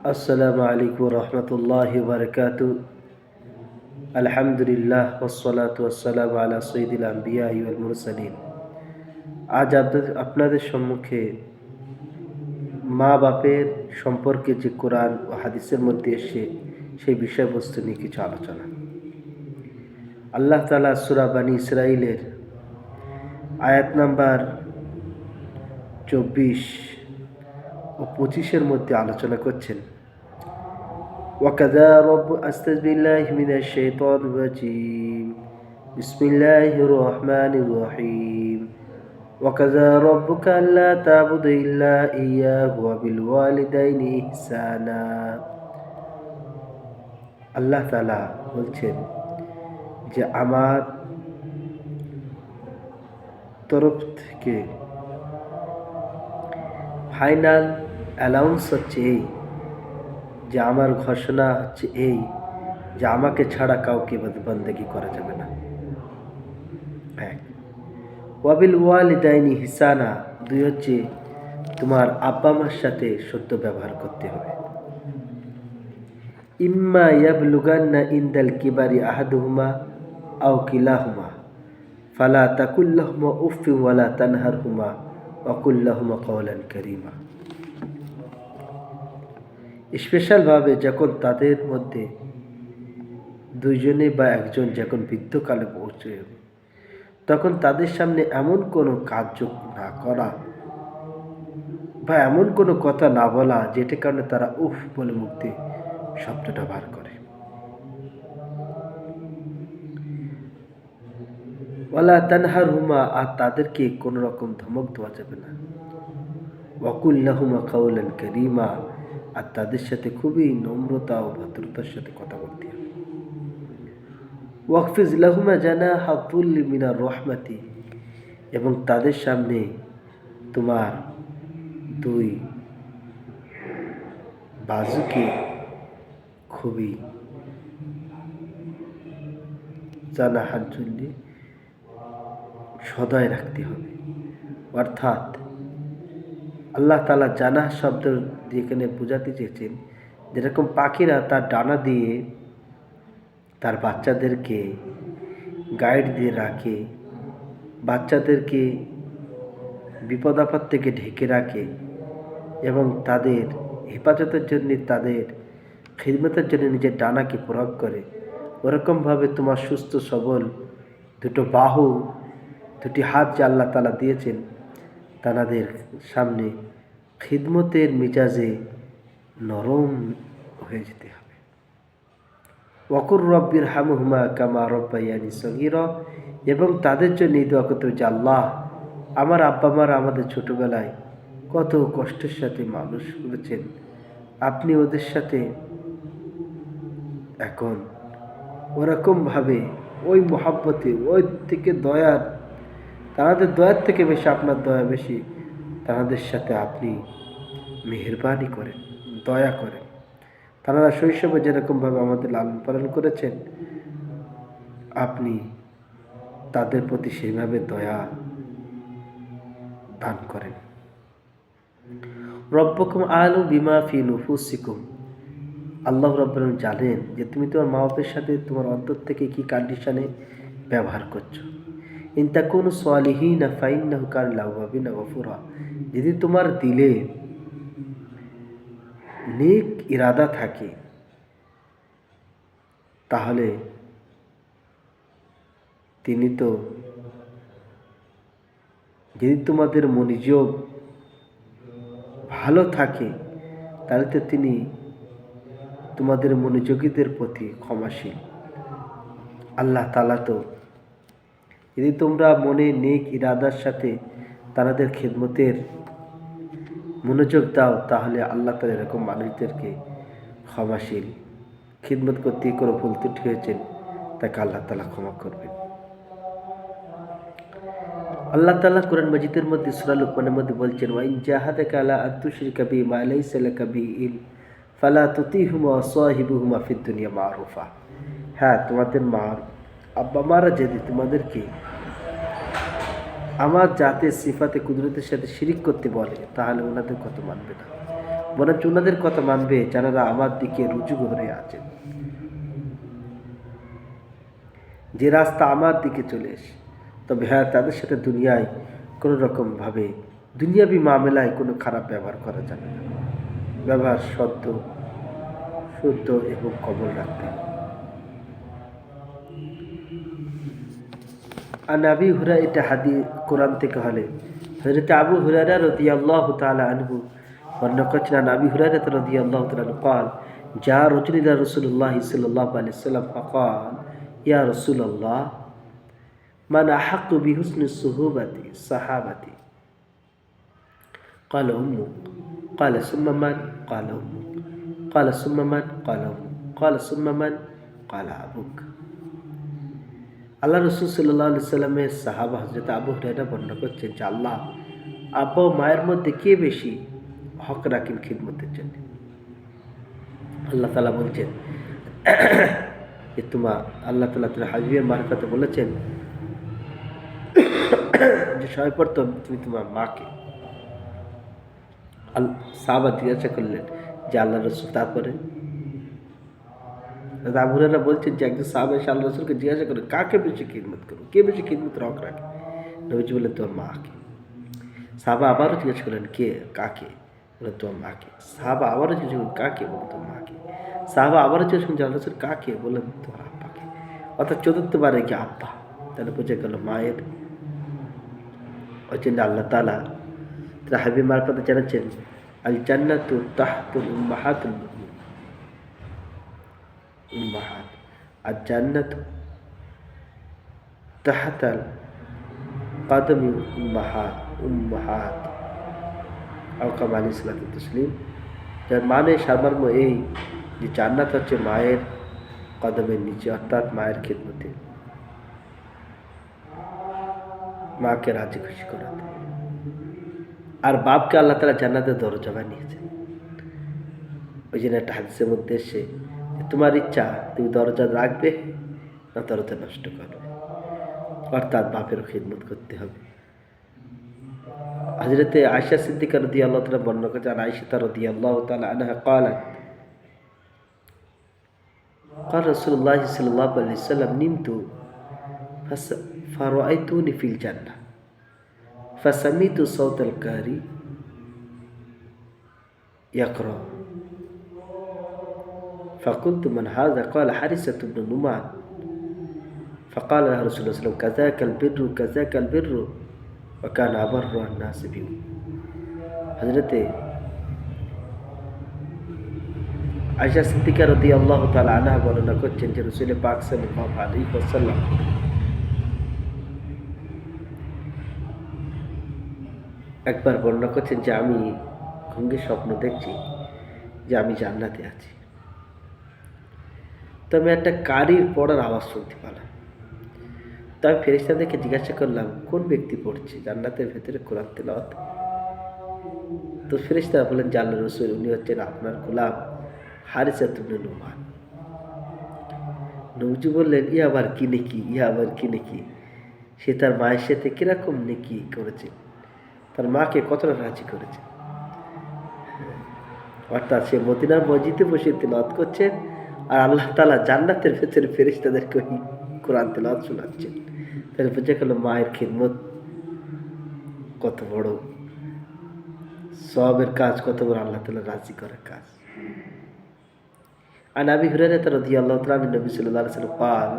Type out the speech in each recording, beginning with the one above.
আসসালামু আলাইকুম রহমতুল্লাহ বারকাত। আলহামদুলিল্লাহ ওসলাতাম আলা সঈদুল আম্বিয়া ইউল আজ আপনাদের সম্মুখে মা বাপের সম্পর্কে যে কোরআন ও হাদিসের মধ্যে এসে সেই বিষয়বস্তু নিয়ে কিছু আলোচনা। আল্লাহ তালা সুরাবানী ইসরাইলের আয়াত নাম্বার চব্বিশ ও পঁচিশের মধ্যে আলোচনা করছেন وكذا رب أستاذ بالله من الشيطان الرجيم بسم الله الرحمن الرحيم وكذا ربك ألا تعبد إلا إياه وبالوالدين إحسانا আল্লাহ তালা বলছেন যে আমার তরফ থেকে ফাইনাল অ্যালাউন্স হচ্ছে এই, যে আমার ঘোষণা হচ্ছে এই, যে আমাকে ছাড়া কাউকে বন্দেগি করা যাবে না। এক। ওয়াবিল ওয়ালিদাইনি হিসানা, দুই হচ্ছে তোমার আব্বা মার সাথে সত্য ব্যবহার করতে হবে। ইম্মা ইয়াবলুগান্না ইন্দাল কিবারি আহাদুহুমা আও কিলাহুমা, ফালা তাকুল্লাহুমা উফি ওয়ালা তানহার তানহারহুমা ওয়াকুল্লাহুমা কওলান করিমা। স্পেশালভাবে যখন তাদের মধ্যে দুইজনে বা একজন যখন বৃদ্ধকালে পৌঁছে, তখন তাদের সামনে এমন কোনো কার্য না করা বা এমন কোনো কথা না বলা যেটা কারণে তারা উফ বলে মুক্তি শব্দটা বার করে। ওয়ালা তানহার হুমা আর তাদেরকে কোনো রকম ধমক দেওয়া যাবে না। ওয়াকুল্লাহুমা কাউলান করিমা আর তাদের সাথে খুবই নম্রতা ও ভদ্রতার সাথে কথা বলতে হবে। ওয়াকফিজ লাহুমা জানা হাতুল্লি মিনার রহমাতি, এবং তাদের সামনে তোমার দুই বাজুকে খুবই জানা হাজুল্লি সদয় রাখতে হবে। অর্থাৎ আল্লাহ তালা জানা শব্দ দিয়ে এখানে বোঝাতে চেয়েছেন। যেরকম পাখিরা তার ডানা দিয়ে তার বাচ্চাদেরকে গাইড দিয়ে রাখে, বাচ্চাদেরকে বিপদ আপদ থেকে ঢেকে রাখে এবং তাদের হেফাজতের জন্য, তাদের খিদমতের জন্য নিজের ডানাকে প্রয়োগ করে। ওরকমভাবে তোমার সুস্থ সবল দুটো বাহু, দুটি হাত যে আল্লাহ তালা দিয়েছেন তানাদের সামনে খিদমতের মিজাজে নরম হয়ে যেতে হবে। ওয়াকুর রব্বির হামুহমা কামা রব্বাইয়ানি সগির, এবং তাদের জন্য দোয়া করতে যে, আল্লাহ, আমার আব্বা মারা আমাদের ছোটোবেলায় কত কষ্টের সাথে মানুষ করেছেন। আপনি ওদের সাথে এখন ওরকমভাবে ওই মহাব্বতে, ওই থেকে দয়ার তাদের দয়ার থেকে বেশি, আপনার দয়া বেশি। তাদের সাথে আপনি মেহরবানি করেন, দয়া করেন। তারা শৈশবে যেরকমভাবে আমাদের লালন পালন করেছেন, আপনি তাদের প্রতি সেইভাবে দয়া দান করেন। রব্বকুম আলু বিমা ফি নুফুসিকুম। আল্লাহ রব্বুল জানেন যে তুমি তোমার মা বাপের সাথে তোমার অন্তর থেকে কি কন্ডিশনে ব্যবহার করছ। ইন্তাকুন সোয়ালিহীন ফাইন না হুকার লাউবিন গফুরা। যদি তোমার দিলে নেক ইরাদা থাকে, তাহলে তিনি তো যদি তোমাদের মনোযোগ ভালো থাকে, তাহলে তো তিনি তোমাদের মনোযোগীদের প্রতি ক্ষমাশীল। আল্লাহ তালা তো যদি তোমরা মনে নেক ইরাদার সাথে তাদের খেদমতের মনোযোগ দাও, তাহলে আল্লাহ তালা এরকম মানুষদেরকে ক্ষমাশীল খিদমত করতে কোনো ভুল ত্রুটি হয়েছেন তাকে আল্লাহ তালা ক্ষমা করবেন। আল্লাহ তালা কোরআন মজিদের মধ্যে সুরাল উপনের মধ্যে বলছেন ওয়াইন জাহাদে কালা আত্মশ্রী কবি মালাই সালা কবি ইল ফালা তুতি হুমা সাহিবু হুমা ফিদ দুনিয়া মারুফা। হ্যাঁ তোমাদের মা আব্বা মারা যদি, তোমাদেরকে আমার জাতের সিফাতে কুদরতের সাথে শিরিক করতে বলে, তাহলে ওনাদের কত মানবে না? বরঞ্চ ওনাদের কথা মানবে যারা আমার দিকে রুজু করে আছেন যে রাস্তা আমার দিকে চলে এসে, তবে হ্যাঁ তাদের সাথে দুনিয়ায় কোনো রকমভাবে, দুনিয়াবি মামেলায় কোনো খারাপ ব্যবহার করা যাবে না। ব্যবহার সদ্য, শুদ্ধ এবং কবল রাখতে হবে। আর আবি হুরা এটা হাদি কোরআন থেকে হলে হজরত আবু হুরারা রদি আল্লাহ তালা আনহু বর্ণনা করছেন আন আবি হুরারা রদি আল্লাহ তালা قال جاء رجل إلى رسول الله صلى الله عليه وسلم فقال يا رسول الله من أحق بحسن الصحوبة صحابتي قال أمك قال ثم من قال أمك قال ثم من قال أمك قال ثم من قال أبوك আল্লাহ রসুল সাল্লাহ সাল্লামের সাহাবা হজরত আবু হুরাইরা বর্ণনা করছেন যে আল্লাহ আব্বা ও মায়ের মধ্যে কে বেশি হক রাখেন খিদমতের জন্য? আল্লাহ তালা বলছেন, যে তোমার আল্লাহ তালা তোমার হাবিবের মারফাতে বলেছেন, যে সর্বপ্রথম তুমি তোমার মাকে সাহাবা জিজ্ঞাসা করলেন যে আল্লাহ রসুল তারপরে আবুরারা বলছেন যে একজন সাহাবা আল্লাহ রসুলকে জিজ্ঞাসা করে কাকে বেশি খিদমত করব কে বেশি খিদমত হক রাখে? নবীজি বললেন, তোর মাকে। সাহাবা আবারও জিজ্ঞাসা করলেন, কে? কাকে? বলে তোর মাকে। সাহাবা আবারও জিজ্ঞাসা করলেন, কাকে? বলে তোর মাকে। সাহাবা আবারও জিজ্ঞাসা করলেন আল্লাহ রসুল কাকে? বললেন, তোর আব্বাকে। অর্থাৎ চতুর্থবারে কি আব্বা? তাহলে বুঝে গেল মায়ের ওই জন্য আল্লাহ তালা তারা হাবিব মারফতে জানাচ্ছেন আল জান্নাতু তাহতুল উম্মাহাতুল উম্মাহাত আর জান্নাত তাহাতাল কাদমি উম্মাহাত উম্মাহাত আলকাম আলী ইসলাম তসলিম যার মানে সারমর্ম এই যে জান্নাত হচ্ছে মায়ের কদমের নিচে, অর্থাৎ মায়ের খেদমতে। মাকে রাজি খুশি করাতে। আর বাপকে আল্লাহ তালা জান্নাতের দরজা বানিয়েছেন। ওই জন্য একটা হাদিসের মধ্যে এসে তোমার ইচ্ছা তুমি দরজা রাখবে না দরজা নষ্ট করবে অর্থাৎ বাপেরও খিদমত করতে হবে হজরতে আয়সা সিদ্দিকা রদি আল্লাহ তালা বর্ণনা করেছে আর আয়সা রদি আল্লাহ তালা আনহা قالت قال رسول الله صلى الله عليه وسلم نمت فس- فرأيتني في الجنة فسمعت صوت القاري يقرأ فقلت من هذا قال حارثة بن نعمان فقال له رسول الله صلى الله عليه وسلم كذاك البر كذاك البر وكان أبر الناس بهم حضرت আয়সা সিদ্দিকা রদি আল্লাহ তালা আনহা বর্ণনা করছেন যে রসুল পাক সাল্লাল্লাহু আলাইহি ওয়াসাল্লাম একবার বর্ণনা করছেন যে আমি ঘুঙ্গে স্বপ্ন দেখছি যে আমি জান্নাতে আছি তো আমি একটা কারির পড়ার আওয়াজ শুনতে পেলাম। তো আমি ফেরিস্তাদেরকে জিজ্ঞাসা করলাম, কোন ব্যক্তি পড়ছে? জান্নাতের ভেতরে কোরআন তেলাওয়াত? তো ফেরিস্তারা বললেন আল্লাহ রসুল, উনি হচ্ছেন আপনার গোলাম হারিসা তুমি নুমান। নবজি বললেন ই আবার কি নেকি? ই আবার কি নেকি? সে তার মায়ের সাথে কীরকম নেকি করেছে? তার মাকে কতটা রাজি করেছে? অর্থাৎ সে মদিনার মসজিদে বসে তেলাওয়াত করছেন আর আল্লাহ তালা জান্নাতের ভেতরে ফেরিস্তাদেরকে ওই কোরআন তেলাওয়াত শোনাচ্ছেন তাহলে বুঝে গেল মায়ের খিদমত কত বড় সবের কাজ কত বড় আল্লাহ তালা রাজি করার কাজ عن أبي هريرة رضي الله تعالى عن النبي صلى الله عليه وسلم قال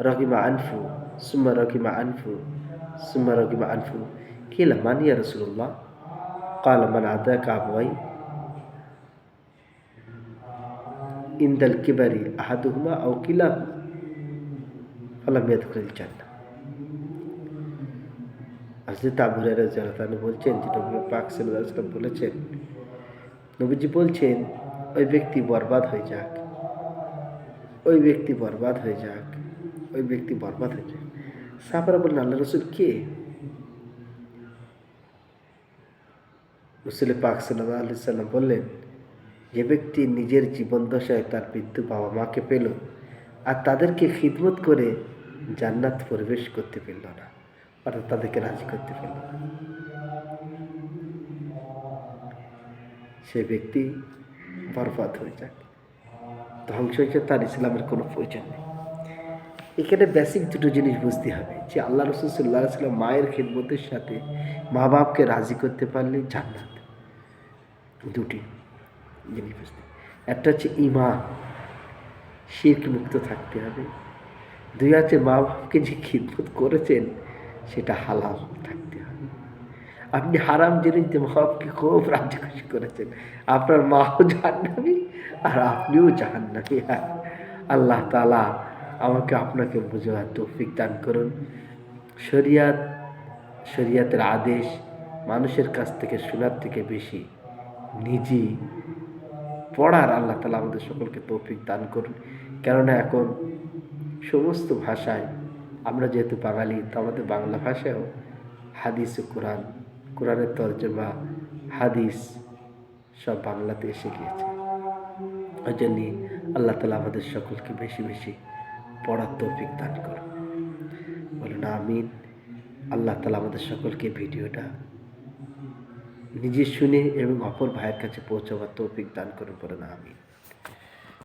رغم أنفه ثم رغم أنفه ثم رغم أنفه قيل من يا رسول الله قال من عداك أبوي ইন্দাল কিবারি আহাদুহুমা আও কিলা আল্লাহ চান না আসলে আবু রাজান বলছেন, যে নবী পাক সাল্লাহ বলেছেন, নবীজি বলছেন, ওই ব্যক্তি বরবাদ হয়ে যাক। ওই ব্যক্তি বরবাদ হয়ে যাক। ওই ব্যক্তি বরবাদ হয়ে যাক। সাপরা বললেন আল্লাহ রসুল কে? রসুল পাক সাল্লাহ সাল্লাম বললেন যে ব্যক্তি নিজের জীবন দশায় তার মৃত্যু বাবা মাকে পেল আর তাদেরকে খিদমত করে জান্নাত প্রবেশ করতে পারল না, অর্থাৎ তাদেরকে রাজি করতে পারল না। সে ব্যক্তি বরবাদ হয়ে যাক। ধ্বংস হয়েছে, তার ইসলামের কোনো প্রয়োজন নেই। এখানে বেসিক দুটো জিনিস বুঝতে হবে, যে আল্লাহ রসুল সাল্লাহ সাল্লাম মায়ের খিদমতের সাথে মা বাপকে রাজি করতে পারলে জান্নাত। দুটি। জিনিস বুঝতে। একটা হচ্ছে ইমান শির্ক মুক্ত থাকতে হবে। দুই হচ্ছে মা বাপকে যে খিদমত করেছেন, সেটা হালাল থাকতে হবে। আপনি হারাম জিনিস দিয়ে মা বাপকে খুব রাজি খুশি করেছেন। আপনার মাও জাহান্নামি আর আপনিও জাহান্নামি। হ্যাঁ আল্লাহ তালা আমাকে আপনাকে বোঝার তৌফিক দান করুন। শরিয়াত, শরিয়াতের আদেশ মানুষের কাছ থেকে শোনার থেকে বেশি, নিজেই পড়ার আল্লাহ তালা আমাদের সকলকে তৌফিক দান করুন। কেননা এখন সমস্ত ভাষায় আমরা যেহেতু বাঙালি, তো আমাদের বাংলা ভাষায়ও হাদিস ও কোরআন, কোরআনের তর্জমা, হাদিস সব বাংলাতে এসে গিয়েছে। ওই জন্যই আল্লাহ তালা আমাদের সকলকে বেশি বেশি পড়ার তৌফিক দান করুন। বলুন আমিন। আল্লাহ তালা আমাদের সকলকে ভিডিওটা নিজে শুনে এবং অপর ভাইয়ের কাছে পৌঁছাবার তৌফিক দান করুন বলেন আমিন